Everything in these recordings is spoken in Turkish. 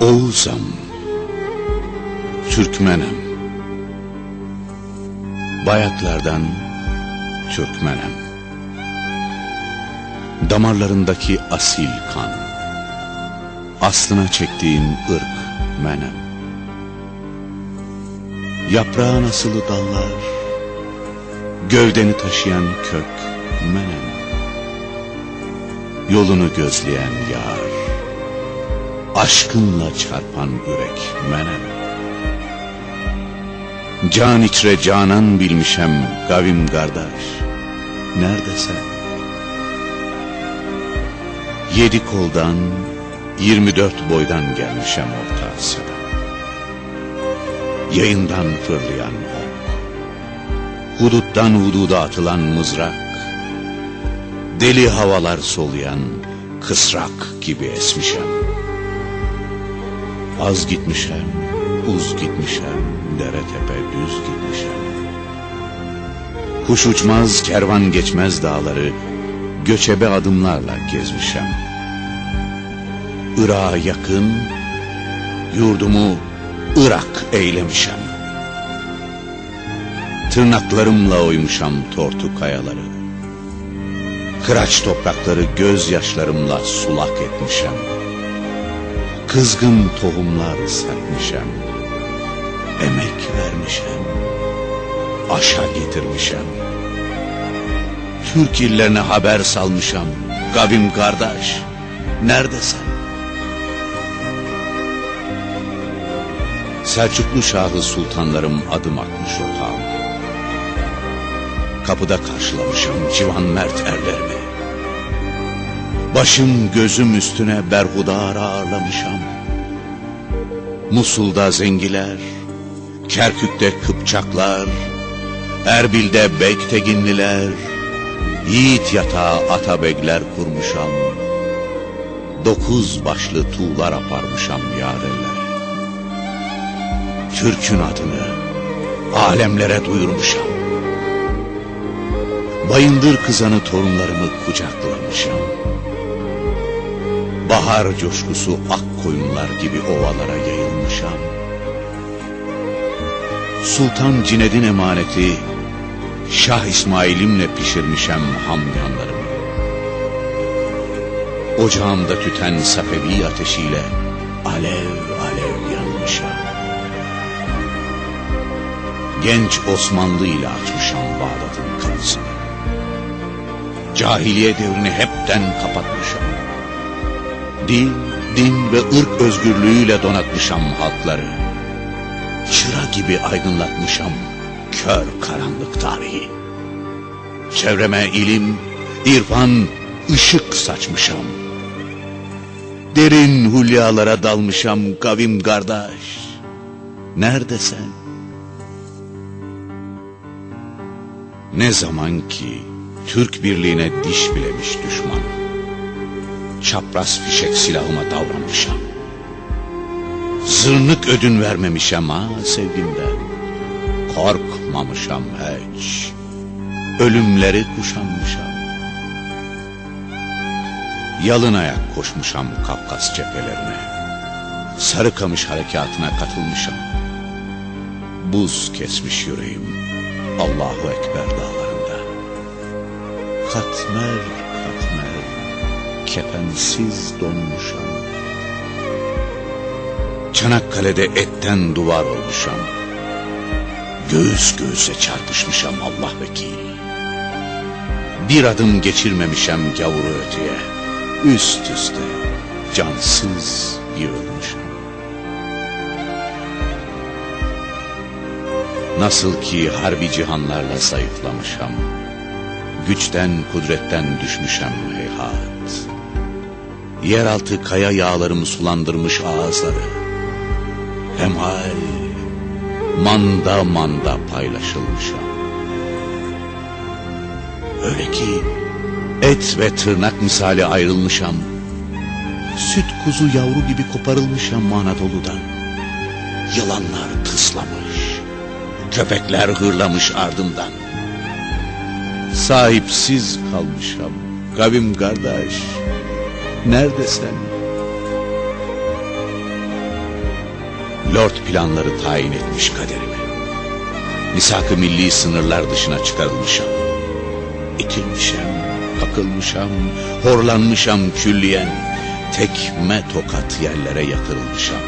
Oğuzam, Türkmenem, Bayaklardan Türkmenem, Damarlarındaki asil kan, Aslına çektiğin ırk menem. Yaprağın asılı dallar, Gövdeni taşıyan kök menem. Yolunu gözleyen yar, Aşkınla çarpan yürek menem. Can içre canan bilmişem kavim kardeş. Nerede sen? Yedi koldan, yirmi dört boydan gelmişem Orta Asya'dan. Yayından fırlayan ok, huduttan hududa atılan mızrak, deli havalar soluyan kısrak gibi esmişem. Az gitmişem, uz gitmişem, dere tepe düz gitmişem. Kuş uçmaz, kervan geçmez dağları, göçebe adımlarla gezmişem. Irak'a yakın, yurdumu Irak eylemişem. Tırnaklarımla oymuşam tortu kayaları. Kıraç toprakları gözyaşlarımla sulak etmişem. Kızgın tohumlar serpmişem. Emek vermişem. Aşa getirmişem. Türk illerine haber salmışam. Kavim kardeş, neredesin? Selçuklu Şahı sultanlarım adım atmış otağım. Kapıda karşılamışım civan mert erlerimi. Başım gözüm üstüne berhudar ağırlamışam. Musul'da zengiler, Kerkük'te Kıpçaklar, Erbil'de Bekteginliler, Yiğit yatağı Atabegler kurmuşam. Dokuz başlı tuğlar aparmışam yareler. Türk'ün adını alemlere duyurmuşam. Bayındır kızanı torunlarımı kucaklamışam. Bahar coşkusu ak koyunlar gibi ovalara yayılmışam. Sultan Cined'in emaneti Şah İsmail'imle pişirmişem hamyanlarımı. Ocağımda tüten Safevi ateşiyle alev alev yanmışam. Genç Osmanlı ile açmışam Bağdat'ın kapısını. Cahiliye devrini hepten kapatmışam. Din, din ve ırk özgürlüğüyle donatmışam halkları. Çıra gibi aydınlatmışam kör karanlık tarihi. Çevreme ilim, irfan, ışık saçmışam. Derin hülyalara dalmışam kavim kardeş. Nerede sen? Ne zaman ki Türk birliğine diş bilemiş düşman. Çapraz fişek silahıma davranmışam. Zırnık ödün vermemişem ha sevgimden. Korkmamışam hiç. Ölümleri kuşanmışam. Yalın ayak koşmuşam Kafkas cephelerine. Sarıkamış harekatına katılmışam. Buz kesmiş yüreğim Allahu Ekber dağlarında. Katmer kefensiz donmuşam. Çanakkale'de etten duvar olmuşam. Göğüs göğüse çarpışmışam Allah vekil. Bir adım geçirmemişem gavuru öteye. Üst üste cansız yığılmışam. Nasıl ki harbi cihanlarla zayıflamışam. Güçten kudretten düşmüşem. Yeraltı kaya yağlarımı sulandırmış ağızları. Hemal manda manda paylaşılmışam. Öyle ki et ve tırnak misali ayrılmışam. Süt kuzu yavru gibi koparılmışam Anadolu'dan. Yılanlar tıslamış, köpekler hırlamış ardımdan. Sahipsiz kalmışam, kavim kardeş, neredesin? Lord planları tayin etmiş kaderimi. Misak-ı milli sınırlar dışına çıkarılmışam. İtilmişem, kakılmışam, horlanmışam külliyen. Tekme tokat yerlere yatırılmışam.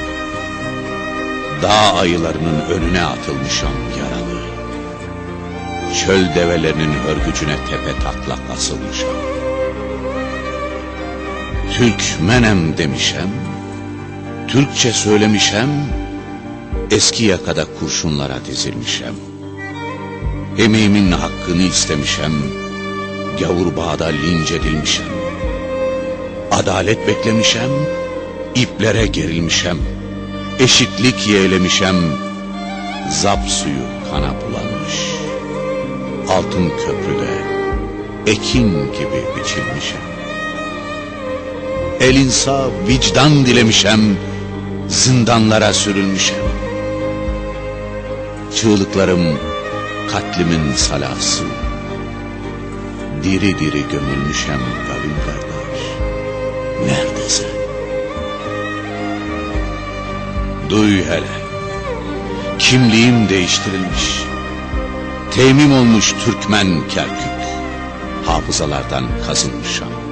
Dağ ayılarının önüne atılmışam yaralı. Çöl develerinin örgücüne tepe taklak asılmışam. Türkmenem demişem, Türkçe söylemişem, eski yakada kurşunlara dizilmişem. Emeğimin hakkını istemişem, gavur bağda linç edilmişem. Adalet beklemişem, iplere gerilmişem. Eşitlik yeğlemişem, zap suyu kana bulanmış. Altın köprüde ekin gibi biçilmişem. El insaf, vicdan dilemişem, zindanlara sürülmüşem. Çığlıklarım katlimin salası. Diri diri gömülmüşem kavim kardeş. Neredesin? Duy hele. Kimliğim değiştirilmiş. Temim olmuş Türkmen Kerkük. Hafızalardan kazınmışam.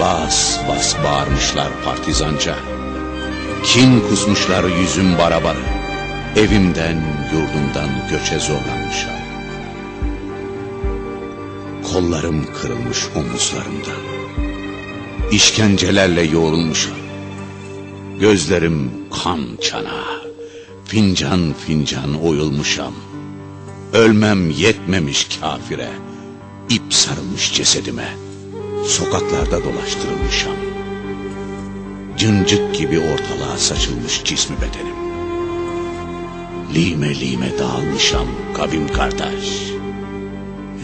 Bas bas bağırmışlar partizanca. Kin kusmuşlar yüzüm barabarı. Evimden yurdumdan göçe zorlanmışam. Kollarım kırılmış omuzlarımda. İşkencelerle yoğrulmuşam. Gözlerim kan çana. Fincan fincan oyulmuşam. Ölmem yetmemiş kafire. İp sarılmış cesedime. Sokaklarda dolaştırılmışam. Cıncık gibi ortalığa saçılmış cismi bedenim. Lime lime dağılmışam kavim kardeş.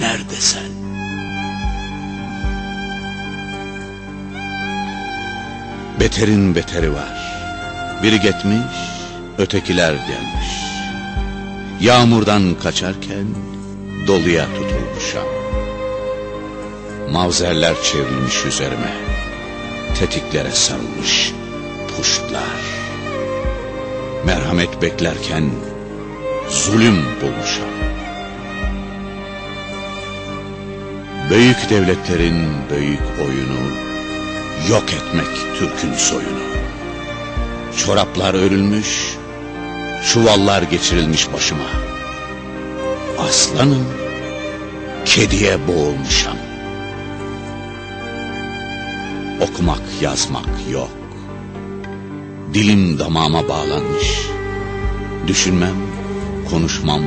Nerede sen? Beterin beteri var. Biri gitmiş, ötekiler gelmiş. Yağmurdan kaçarken doluya tutulmuşam. Mavzerler çevrilmiş üzerime. Tetiklere sarılmış puştlar. Merhamet beklerken zulüm bulmuşam. Büyük devletlerin büyük oyunu yok etmek Türk'ün soyunu. Çoraplar örülmüş, çuvallar geçirilmiş başıma. Aslanım, kediye boğulmuşam. Okumak, yazmak yok. Dilim damağıma bağlanmış. Düşünmem, konuşmam,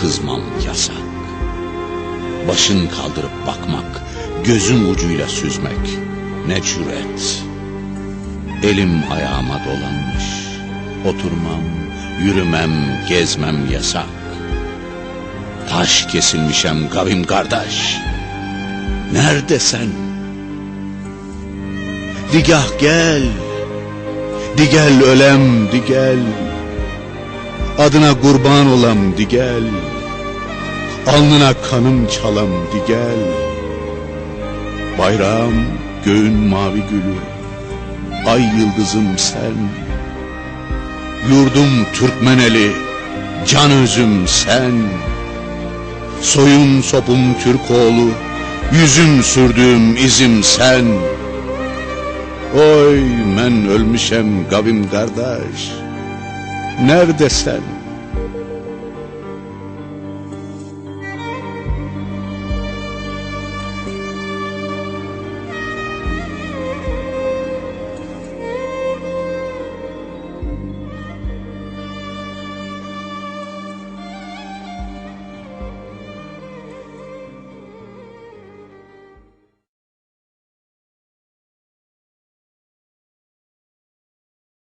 kızmam yasak. Başın kaldırıp bakmak, gözün ucuyla süzmek ne cüret. Elim ayağıma dolanmış. Oturmam, yürümem, gezmem yasak. Taş kesilmişem kavim kardeş. Nerede sen? Digah gel. Digel ölem digel. Adına kurban olam digel. Alnına kanım çalam digel. Bayrağım göğün mavi gülü. Ay yıldızım sen. Yurdum Türkmeneli, can özüm sen. Soyum sopum Türkoğlu, yüzüm sürdüğüm izim sen. Oy men ölmüşem kavim kardeş. Nerede sen?